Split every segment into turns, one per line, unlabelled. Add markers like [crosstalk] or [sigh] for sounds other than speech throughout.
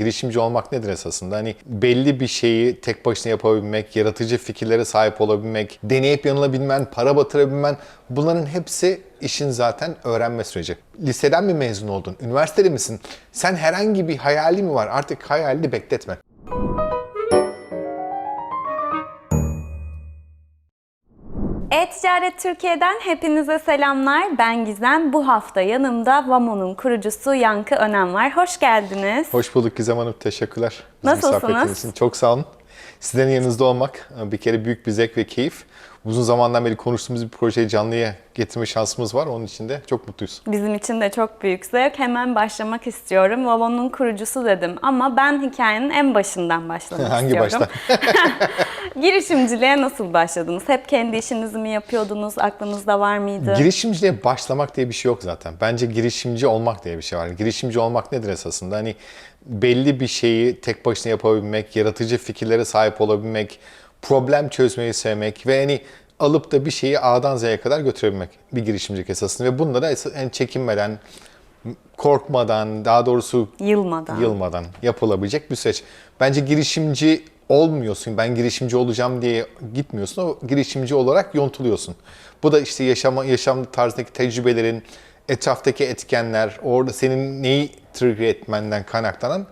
Girişimci olmak nedir esasında? Hani belli bir şeyi tek başına yapabilmek, yaratıcı fikirlere sahip olabilmek, deneyip yanılabilmen, para batırabilmen bunların hepsi işin zaten öğrenme süreci. Liseden mi mezun oldun? Üniversitede misin? Sen herhangi bir hayali mi var? Artık hayalini bekletme.
E-Ticaret Türkiye'den hepinize selamlar. Ben Gizem. Bu hafta yanımda Vamo'nun kurucusu Yankı Önem var. Hoş geldiniz.
Hoş bulduk Gizem Hanım. Teşekkürler. Bizi
Nasılsınız?
için. Çok sağ olun. Sizlerin yanınızda olmak bir kere büyük bir zevk ve keyif. Uzun zamandan beri konuştuğumuz bir projeyi canlıya getirme şansımız var. Onun için de çok mutluyuz.
Bizim için de çok büyük zevk. Hemen başlamak istiyorum. Vamo'nun kurucusu dedim ama ben hikayenin en başından başlamak [laughs]
Hangi
istiyorum.
baştan? [laughs]
Girişimciliğe nasıl başladınız? Hep kendi işinizi mi yapıyordunuz? Aklınızda var mıydı?
Girişimciliğe başlamak diye bir şey yok zaten. Bence girişimci olmak diye bir şey var. Girişimci olmak nedir esasında? Hani belli bir şeyi tek başına yapabilmek, yaratıcı fikirlere sahip olabilmek, problem çözmeyi sevmek ve hani alıp da bir şeyi A'dan Z'ye kadar götürebilmek bir girişimcilik esasında. Ve bunlara yani çekinmeden, korkmadan, daha doğrusu
Yılmadan.
yılmadan yapılabilecek bir süreç. Bence girişimci olmuyorsun. Ben girişimci olacağım diye gitmiyorsun. O girişimci olarak yontuluyorsun. Bu da işte yaşama, yaşam tarzındaki tecrübelerin, etraftaki etkenler, orada senin neyi trigger etmenden kaynaklanan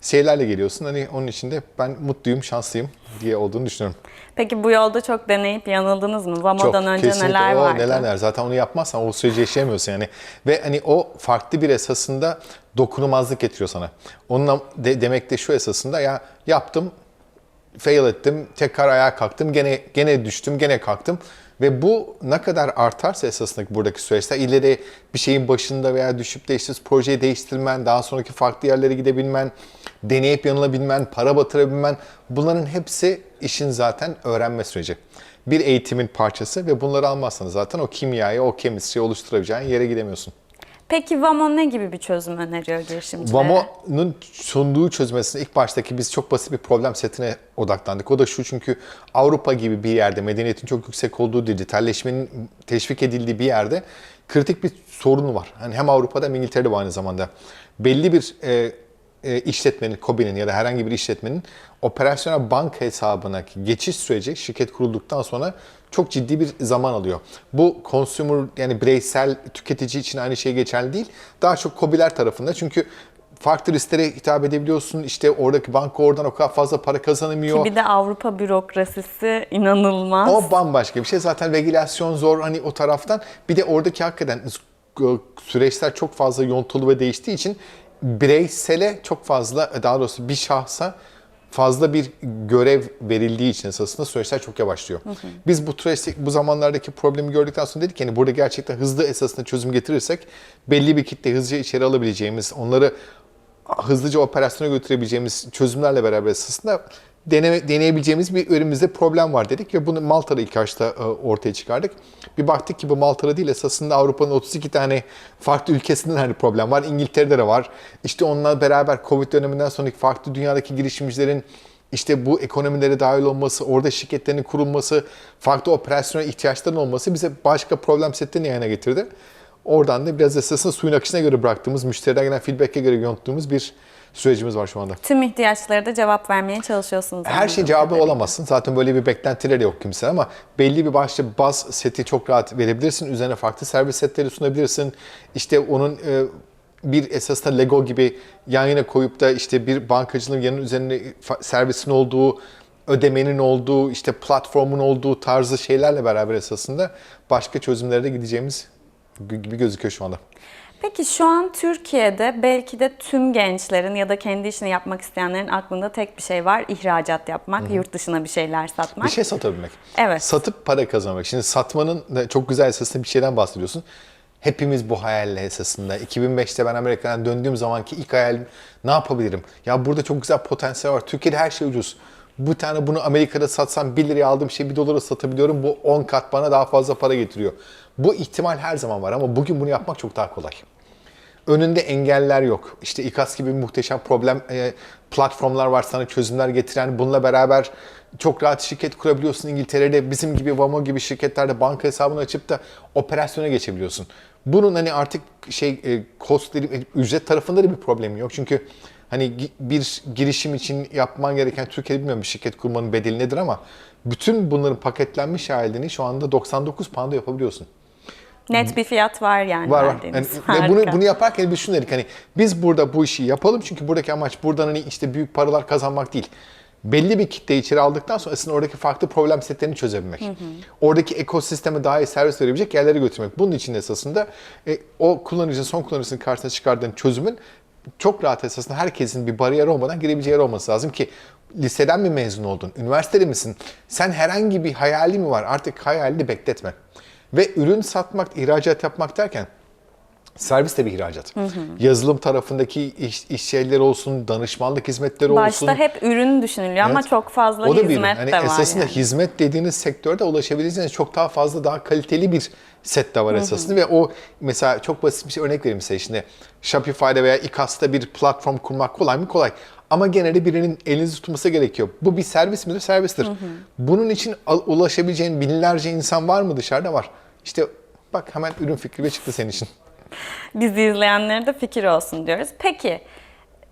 şeylerle geliyorsun. Hani onun için de ben mutluyum, şanslıyım diye olduğunu düşünüyorum.
Peki bu yolda çok deneyip yanıldınız mı? Vamo'dan önce
kesinlikle.
neler
o,
vardı?
Neler neler. Zaten onu yapmazsan o süreci yaşayamıyorsun yani. Ve hani o farklı bir esasında dokunulmazlık getiriyor sana. Onunla de, demek de şu esasında ya yaptım, fail ettim, tekrar ayağa kalktım, gene gene düştüm, gene kalktım. Ve bu ne kadar artarsa esasında buradaki süreçte ileri bir şeyin başında veya düşüp de işte projeyi değiştirmen, daha sonraki farklı yerlere gidebilmen, deneyip yanılabilmen, para batırabilmen bunların hepsi işin zaten öğrenme süreci. Bir eğitimin parçası ve bunları almazsan zaten o kimyayı, o kemistriyi oluşturabileceğin yere gidemiyorsun.
Peki Vamo ne gibi bir çözüm öneriyor girişimcilere?
Vamo'nun sunduğu çözmesinde ilk baştaki biz çok basit bir problem setine odaklandık. O da şu çünkü Avrupa gibi bir yerde medeniyetin çok yüksek olduğu, dijitalleşmenin teşvik edildiği bir yerde kritik bir sorunu var. Hani hem Avrupa'da hem İngiltere'de bu aynı zamanda. Belli bir e, e, işletmenin, KOBİ'nin ya da herhangi bir işletmenin operasyonel banka hesabına geçiş süreci şirket kurulduktan sonra çok ciddi bir zaman alıyor. Bu consumer yani bireysel tüketici için aynı şey geçerli değil. Daha çok KOBİ'ler tarafında çünkü farklı risklere hitap edebiliyorsun. İşte oradaki banka oradan o kadar fazla para kazanamıyor.
Bir de Avrupa bürokrasisi inanılmaz.
O bambaşka bir şey. Zaten regülasyon zor hani o taraftan. Bir de oradaki hakikaten süreçler çok fazla yontulu ve değiştiği için bireysele çok fazla daha doğrusu bir şahsa fazla bir görev verildiği için esasında süreçler çok yavaşlıyor. Biz bu süreçte, bu zamanlardaki problemi gördükten sonra dedik ki hani burada gerçekten hızlı esasında çözüm getirirsek belli bir kitle hızlıca içeri alabileceğimiz, onları hızlıca operasyona götürebileceğimiz çözümlerle beraber esasında deneme, deneyebileceğimiz bir önümüzde problem var dedik ve bunu Malta'da ilk başta e, ortaya çıkardık. Bir baktık ki bu Malta'da değil esasında Avrupa'nın 32 tane farklı ülkesinden hani problem var. İngiltere'de de var. İşte onunla beraber Covid döneminden sonraki farklı dünyadaki girişimcilerin işte bu ekonomilere dahil olması, orada şirketlerin kurulması, farklı operasyonel ihtiyaçların olması bize başka problem setlerini yana getirdi. Oradan da biraz esasında suyun akışına göre bıraktığımız, müşteriden gelen feedback'e göre yonttuğumuz bir sürecimiz var şu anda.
Tüm ihtiyaçlara da cevap vermeye çalışıyorsunuz.
Her şey
anladığım
cevabı
kadarıyla.
olamazsın. Zaten böyle bir beklentileri yok kimse ama belli bir başlı baz seti çok rahat verebilirsin. Üzerine farklı servis setleri sunabilirsin. İşte onun e, bir esasında Lego gibi yan yana koyup da işte bir bankacılığın yanın üzerine servisin olduğu, ödemenin olduğu, işte platformun olduğu tarzı şeylerle beraber esasında başka çözümlere de gideceğimiz gibi gözüküyor şu anda.
Peki şu an Türkiye'de belki de tüm gençlerin ya da kendi işini yapmak isteyenlerin aklında tek bir şey var. ihracat yapmak, yurt dışına bir şeyler satmak.
Bir şey satabilmek.
Evet.
Satıp para kazanmak. Şimdi satmanın çok güzel esasında bir şeyden bahsediyorsun. Hepimiz bu hayalle esasında. 2005'te ben Amerika'dan döndüğüm zamanki ilk hayalim ne yapabilirim? Ya burada çok güzel potansiyel var. Türkiye'de her şey ucuz. Bu tane bunu Amerika'da satsam 1 liraya aldığım şeyi 1 dolara satabiliyorum. Bu 10 kat bana daha fazla para getiriyor. Bu ihtimal her zaman var ama bugün bunu yapmak çok daha kolay. Önünde engeller yok. İşte İKAS gibi muhteşem problem e, platformlar var sana çözümler getiren. Bununla beraber çok rahat şirket kurabiliyorsun. İngiltere'de bizim gibi Vamo gibi şirketlerde banka hesabını açıp da operasyona geçebiliyorsun. Bunun hani artık şey e, cost, ücret tarafında da bir problemi yok. Çünkü Hani bir girişim için yapman gereken Türkiye'de bilmiyorum bir şirket kurmanın bedeli nedir ama bütün bunların paketlenmiş halini şu anda 99 pound'a yapabiliyorsun.
Net bir fiyat var yani
Var var. Yani, ve
Harika.
bunu bunu yaparken biz şunu dedik hani biz burada bu işi yapalım çünkü buradaki amaç buradan hani işte büyük paralar kazanmak değil. Belli bir kitleyi içeri aldıktan sonra aslında oradaki farklı problem setlerini çözebilmek. Oradaki ekosisteme daha iyi servis verebilecek yerlere götürmek. Bunun için esasında e, o kullanıcının son kullanıcısının karşısına çıkardığın çözümün çok rahat esasında herkesin bir bariyer olmadan girebileceği yer olması lazım ki liseden mi mezun oldun, üniversitede misin? Sen herhangi bir hayali mi var? Artık hayalini bekletme. Ve ürün satmak, ihracat yapmak derken servis de bir ihracat. Yazılım tarafındaki iş, iş şeyleri olsun, danışmanlık hizmetleri olsun.
Başta hep ürün düşünülüyor ama
Evet.
çok fazla
O da bir
hizmet
hani
de var
esasında
yani.
hizmet dediğiniz sektörde ulaşabileceğiniz çok daha fazla daha kaliteli bir set de var esasında ve o mesela çok basit bir şey örnek vereyim size şimdi Shopify'da veya iKAS'ta bir platform kurmak kolay mı? Kolay. Ama genelde birinin elinizi tutması gerekiyor. Bu bir servis midir? Servistir. Bunun için ulaşabileceğin binlerce insan var mı dışarıda? Var. İşte bak hemen ürün fikri çıktı senin için.
Bizi izleyenlere de fikir olsun diyoruz. Peki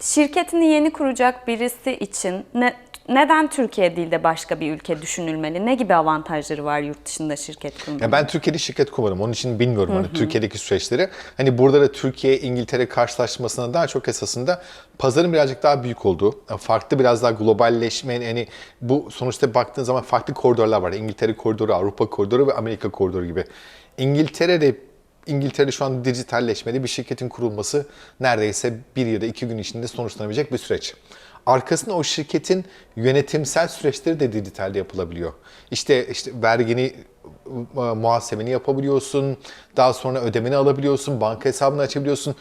şirketini yeni kuracak birisi için ne, neden Türkiye değil de başka bir ülke düşünülmeli? Ne gibi avantajları var yurt dışında şirket kurmanın?
Ya ben Türkiye'de şirket kurmadım. Onun için bilmiyorum hani Türkiye'deki süreçleri. Hani burada da Türkiye İngiltere karşılaşmasına daha çok esasında pazarın birazcık daha büyük olduğu, farklı biraz daha globalleşme hani bu sonuçta baktığın zaman farklı koridorlar var. İngiltere koridoru, Avrupa koridoru ve Amerika koridoru gibi. İngiltere'de İngiltere'de şu an dijitalleşmede bir şirketin kurulması neredeyse bir ya da iki gün içinde sonuçlanabilecek bir süreç. Arkasında o şirketin yönetimsel süreçleri de dijitalde yapılabiliyor. İşte işte vergini e, muhasebeni yapabiliyorsun, daha sonra ödemeni alabiliyorsun, banka hesabını açabiliyorsun.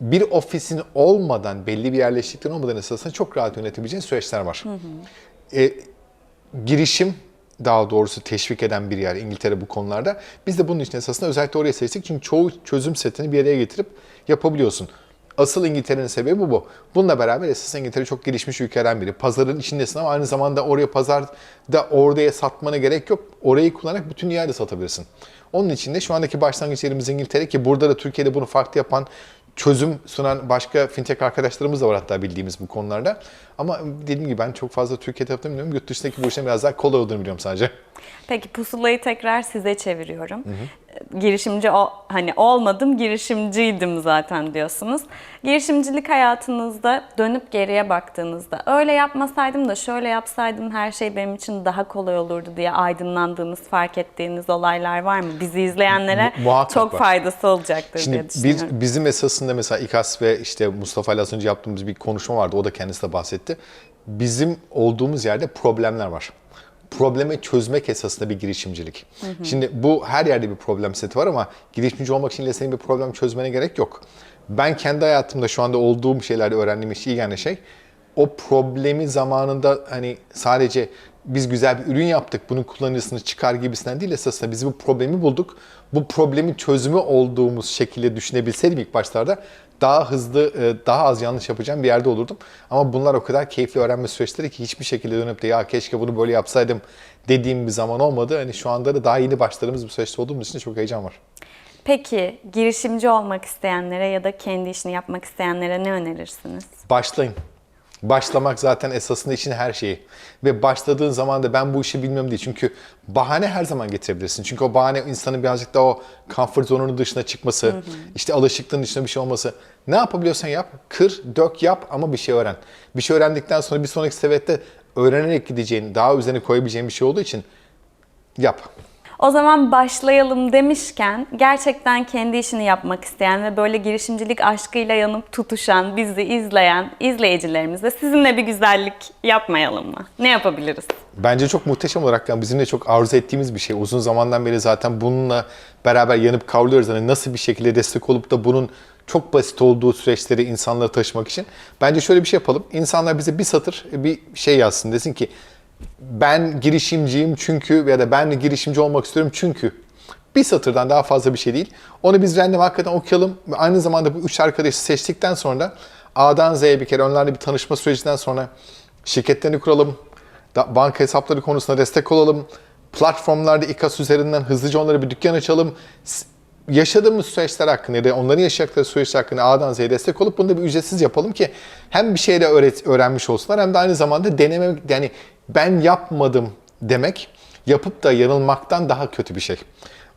Bir ofisin olmadan, belli bir yerleşikliğin olmadan esasında çok rahat yönetebileceğin süreçler var. E, girişim daha doğrusu teşvik eden bir yer İngiltere bu konularda. Biz de bunun için esasında özellikle oraya seçtik. Çünkü çoğu çözüm setini bir araya getirip yapabiliyorsun. Asıl İngiltere'nin sebebi bu. Bununla beraber esas İngiltere çok gelişmiş ülkelerden biri. Pazarın içindesin ama aynı zamanda oraya pazarda oraya satmana gerek yok. Orayı kullanarak bütün dünyayı da satabilirsin. Onun için de şu andaki başlangıç yerimiz İngiltere ki burada da Türkiye'de bunu farklı yapan çözüm sunan başka fintech arkadaşlarımız da var hatta bildiğimiz bu konularda. Ama dediğim gibi ben çok fazla Türkiye tarafını bilmiyorum. Yurt dışındaki bu işlerin biraz daha kolay olduğunu biliyorum sadece.
Peki pusulayı tekrar size çeviriyorum. Girişimci o, hani olmadım, girişimciydim zaten diyorsunuz. Girişimcilik hayatınızda dönüp geriye baktığınızda öyle yapmasaydım da şöyle yapsaydım her şey benim için daha kolay olurdu diye aydınlandığınız, fark ettiğiniz olaylar var mı? Bizi izleyenlere
Mu- muhakkak
çok
var.
faydası olacaktır
Şimdi
diye düşünüyorum.
bir, bizim esasında mesela İKAS ve işte Mustafa ile az önce yaptığımız bir konuşma vardı. O da kendisi de bahsetti. Bizim olduğumuz yerde problemler var. Problemi çözmek esasında bir girişimcilik. Şimdi bu her yerde bir problem seti var ama girişimci olmak için illa senin bir problem çözmene gerek yok. Ben kendi hayatımda şu anda olduğum şeylerde öğrendiğim şey, yani şey o problemi zamanında hani sadece biz güzel bir ürün yaptık, bunun kullanıcısını çıkar gibisinden değil esasında biz bu problemi bulduk. Bu problemin çözümü olduğumuz şekilde düşünebilseydim ilk başlarda daha hızlı, e, daha az yanlış yapacağım bir yerde olurdum. Ama bunlar o kadar keyifli öğrenme süreçleri ki hiçbir şekilde dönüp de ya keşke bunu böyle yapsaydım dediğim bir zaman olmadı. Hani şu anda da daha yeni başladığımız bir süreçte olduğumuz için çok heyecan var.
Peki girişimci olmak isteyenlere ya da kendi işini yapmak isteyenlere ne önerirsiniz?
Başlayın. Başlamak zaten esasında için her şeyi. Ve başladığın zaman da ben bu işi bilmiyorum değil. Çünkü bahane her zaman getirebilirsin. Çünkü o bahane insanın birazcık da o comfort zone'unun dışına çıkması, işte alışıklığın dışına bir şey olması. Ne yapabiliyorsan yap, kır, dök, yap ama bir şey öğren. Bir şey öğrendikten sonra bir sonraki seviyede öğrenerek gideceğin, daha üzerine koyabileceğin bir şey olduğu için yap.
O zaman başlayalım demişken gerçekten kendi işini yapmak isteyen ve böyle girişimcilik aşkıyla yanıp tutuşan, bizi izleyen izleyicilerimize sizinle bir güzellik yapmayalım mı? Ne yapabiliriz?
Bence çok muhteşem olarak yani bizim de çok arzu ettiğimiz bir şey. Uzun zamandan beri zaten bununla beraber yanıp kavruluyoruz. Hani nasıl bir şekilde destek olup da bunun çok basit olduğu süreçleri insanlara taşımak için. Bence şöyle bir şey yapalım. İnsanlar bize bir satır bir şey yazsın. Desin ki ben girişimciyim çünkü ya da ben girişimci olmak istiyorum çünkü. Bir satırdan daha fazla bir şey değil. Onu biz random hakikaten okuyalım. Aynı zamanda bu üç arkadaşı seçtikten sonra A'dan Z'ye bir kere onlarla bir tanışma sürecinden sonra şirketlerini kuralım. Banka hesapları konusunda destek olalım. Platformlarda İKAS üzerinden hızlıca onlara bir dükkan açalım. Yaşadığımız süreçler hakkında ya da onların yaşadıkları süreçler hakkında A'dan Z'ye destek olup bunu da bir ücretsiz yapalım ki hem bir şeyle öğret, öğrenmiş olsunlar hem de aynı zamanda deneme yani ben yapmadım demek yapıp da yanılmaktan daha kötü bir şey.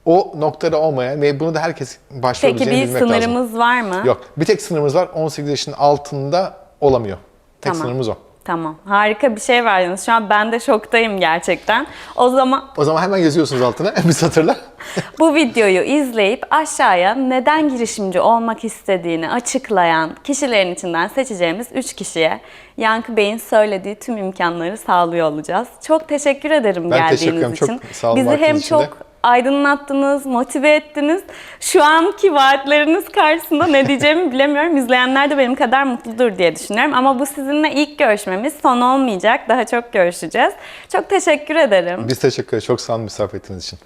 O noktada olmayan ve bunu da herkes
Peki
başvurabileceğini
bir
bilmek lazım.
sınırımız var mı?
Yok. Bir tek sınırımız var. 18 yaşın altında olamıyor. Tek
Tamam.
sınırımız o.
Tamam. Harika bir şey verdiniz. Şu an ben de şoktayım gerçekten. O zaman
O zaman hemen yazıyorsunuz altına [laughs] bir satırla. [laughs]
bu videoyu izleyip aşağıya neden girişimci olmak istediğini açıklayan kişilerin içinden seçeceğimiz 3 kişiye Yankı Bey'in söylediği tüm imkanları sağlıyor olacağız. Çok teşekkür ederim
Ben
geldiğiniz
teşekkür ederim. Çok
için.
sağ olun
Bizi
vaktiniz
hem
için de.
çok aydınlattınız, motive ettiniz. Şu anki vaatleriniz karşısında ne diyeceğimi bilemiyorum. İzleyenler de benim kadar mutludur diye düşünüyorum. Ama bu sizinle ilk görüşmemiz son olmayacak. Daha çok görüşeceğiz. Çok teşekkür ederim.
Biz teşekkür ederiz. Çok sağ olun misafir ettiğiniz için.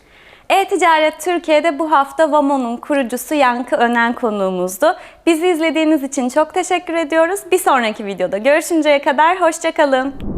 E-Ticaret Türkiye'de bu hafta Vamo'nun kurucusu Yankı Önen konuğumuzdu. Bizi izlediğiniz için çok teşekkür ediyoruz. Bir sonraki videoda görüşünceye kadar hoşçakalın.